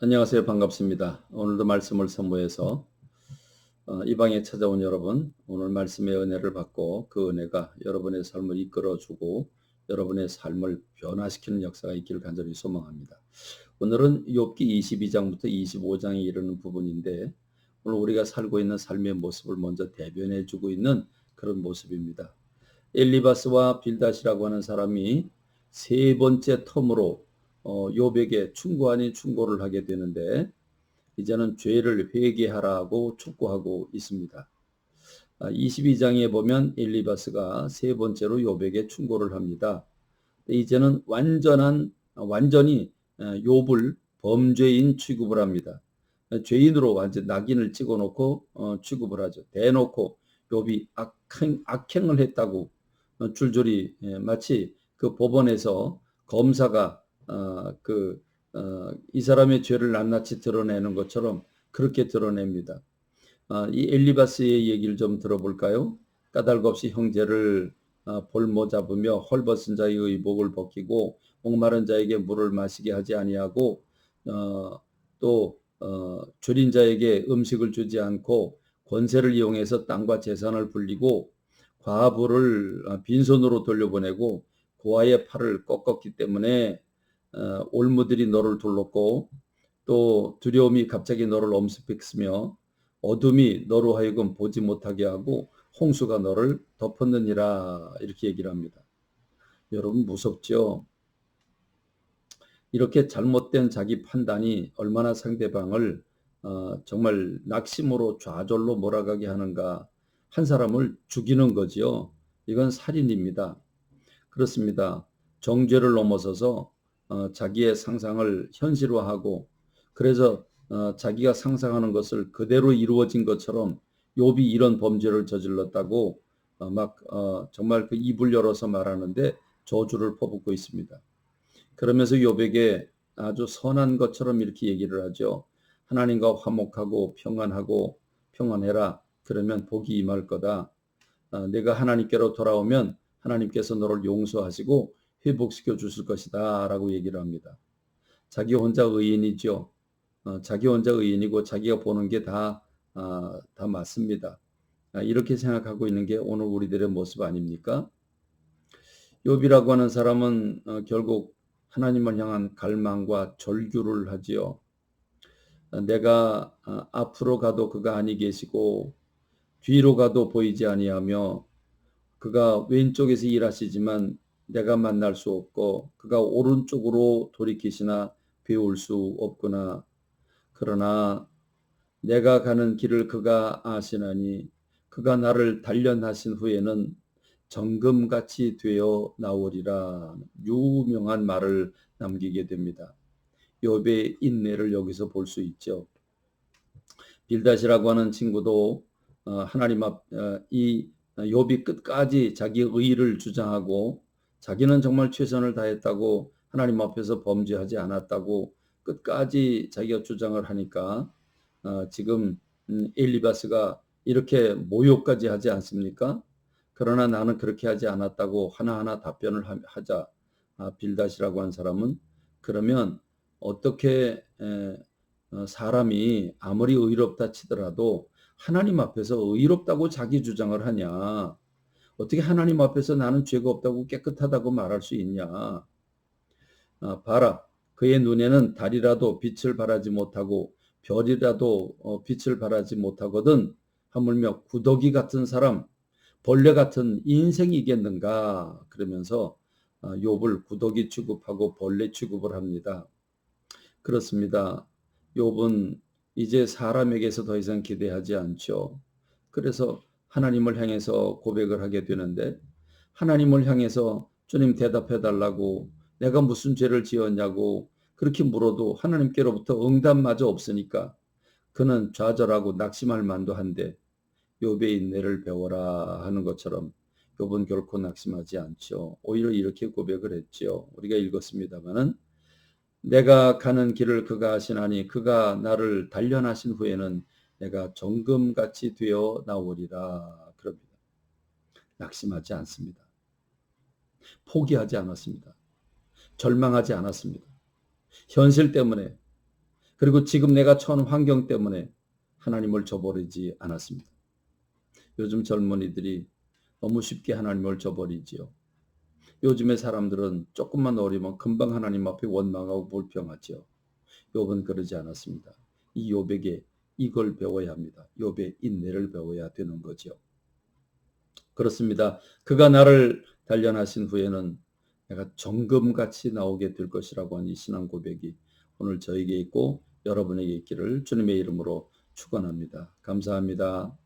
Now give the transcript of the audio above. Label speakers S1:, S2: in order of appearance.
S1: 안녕하세요. 반갑습니다. 오늘도 말씀을 선보여서 어, 이 방에 찾아온 여러분, 오늘 말씀의 은혜를 받고 그 은혜가 여러분의 삶을 이끌어주고 여러분의 삶을 변화시키는 역사가 있기를 간절히 소망합니다. 오늘은 욥기 22장부터 25장에 이르는 부분인데 오늘 우리가 살고 있는 삶의 모습을 먼저 대변해 주고 있는 그런 모습입니다. 엘리바스와 빌닷이라고 하는 사람이 세 번째 텀으로 어, 욥에게 충고 아닌 충고를 하게 되는데 이제는 죄를 회개하라고 촉구하고 있습니다. 22장에 아, 보면 엘리바스가 세 번째로 욥에게 충고를 합니다. 이제는 완전한 완전히 어, 욥을 범죄인 취급을 합니다. 죄인으로 완전 낙인을 찍어놓고 어, 취급을 하죠. 대놓고 욥이 악행, 악행을 했다고 어, 줄줄이 예, 마치 그 법원에서 검사가 어, 그, 어, 이 사람의 죄를 낱낱이 드러내는 것처럼 그렇게 드러냅니다. 어, 이 엘리바스의 얘기를 좀 들어볼까요? 까닭 없이 형제를 어, 볼모 잡으며 헐벗은 자의 의복을 벗기고 목마른 자에게 물을 마시게 하지 아니하고 어, 또 어, 줄인 자에게 음식을 주지 않고 권세를 이용해서 땅과 재산을 불리고 과부를 어, 빈손으로 돌려보내고 고아의 팔을 꺾었기 때문에 어, 올무들이 너를 둘렀고 또 두려움이 갑자기 너를 엄습했으며 어둠이 너로 하여금 보지 못하게 하고 홍수가 너를 덮었느니라 이렇게 얘기를 합니다. 여러분 무섭죠? 이렇게 잘못된 자기 판단이 얼마나 상대방을 어, 정말 낙심으로 좌절로 몰아가게 하는가 한 사람을 죽이는 거지요. 이건 살인입니다. 그렇습니다. 정죄를 넘어서서 어, 자기의 상상을 현실화하고 그래서 어, 자기가 상상하는 것을 그대로 이루어진 것처럼 욥이 이런 범죄를 저질렀다고 어, 막 어, 정말 그 입을 열어서 말하는데 저주를 퍼붓고 있습니다. 그러면서 욥에게 아주 선한 것처럼 이렇게 얘기를 하죠. 하나님과 화목하고 평안하고 평안해라. 그러면 복이 임할 거다. 어, 내가 하나님께로 돌아오면 하나님께서 너를 용서하시고 회복시켜 주실 것이다 라고 얘기를 합니다. 자기 혼자 의인이죠. 어, 자기 혼자 의인이고 자기가 보는 게 다, 아, 다 맞습니다. 아, 이렇게 생각하고 있는 게 오늘 우리들의 모습 아닙니까? 욥이라고 하는 사람은 어, 결국 하나님을 향한 갈망과 절규를 하지요. 아, 내가 아, 앞으로 가도 그가 아니 계시고 뒤로 가도 보이지 아니하며 그가 왼쪽에서 일하시지만 내가 만날 수 없고 그가 오른쪽으로 돌이키시나 배울 수 없구나. 그러나 내가 가는 길을 그가 아시나니 그가 나를 단련하신 후에는 정금같이 되어 나오리라 유명한 말을 남기게 됩니다. 욥의 인내를 여기서 볼 수 있죠. 빌다시라고 하는 친구도 어, 하나님 앞이 어, 욥이 끝까지 자기 의를 주장하고 자기는 정말 최선을 다했다고 하나님 앞에서 범죄하지 않았다고 끝까지 자기가 주장을 하니까 어, 지금 음, 엘리바스가 이렇게 모욕까지 하지 않습니까? 그러나 나는 그렇게 하지 않았다고 하나하나 답변을 하자 아, 빌닷이라고 한 사람은 그러면 어떻게 에, 어, 사람이 아무리 의롭다 치더라도 하나님 앞에서 의롭다고 자기 주장을 하냐? 어떻게 하나님 앞에서 나는 죄가 없다고 깨끗하다고 말할 수 있냐? 아, 봐라. 그의 눈에는 달이라도 빛을 발하지 못하고 별이라도 어, 빛을 발하지 못하거든 하물며 구더기 같은 사람, 벌레 같은 인생이겠는가? 그러면서 아, 욥을 구더기 취급하고 벌레 취급을 합니다. 그렇습니다. 욥은 이제 사람에게서 더 이상 기대하지 않죠. 그래서 하나님을 향해서 고백을 하게 되는데 하나님을 향해서 주님 대답해 달라고 내가 무슨 죄를 지었냐고 그렇게 물어도 하나님께로부터 응답마저 없으니까 그는 좌절하고 낙심할 만도 한데 욥의 인내를 배워라 하는 것처럼 욥은 결코 낙심하지 않죠. 오히려 이렇게 고백을 했죠. 우리가 읽었습니다마는 내가 가는 길을 그가 하시나니 그가 나를 단련하신 후에는 내가 정금같이 되어 나오리라 그럽니다. 낙심하지 않습니다. 포기하지 않았습니다. 절망하지 않았습니다. 현실 때문에 그리고 지금 내가 처한 환경 때문에 하나님을 저버리지 않았습니다. 요즘 젊은이들이 너무 쉽게 하나님을 저버리지요. 요즘의 사람들은 조금만 어리면 금방 하나님 앞에 원망하고 불평하지요. 욥은 그러지 않았습니다. 이 욥에게 이걸 배워야 합니다. 욥의 인내를 배워야 되는 거죠. 그렇습니다. 그가 나를 단련하신 후에는 내가 정금같이 나오게 될 것이라고 하는 이 신앙 고백이 오늘 저에게 있고 여러분에게 있기를 주님의 이름으로 축원합니다. 감사합니다.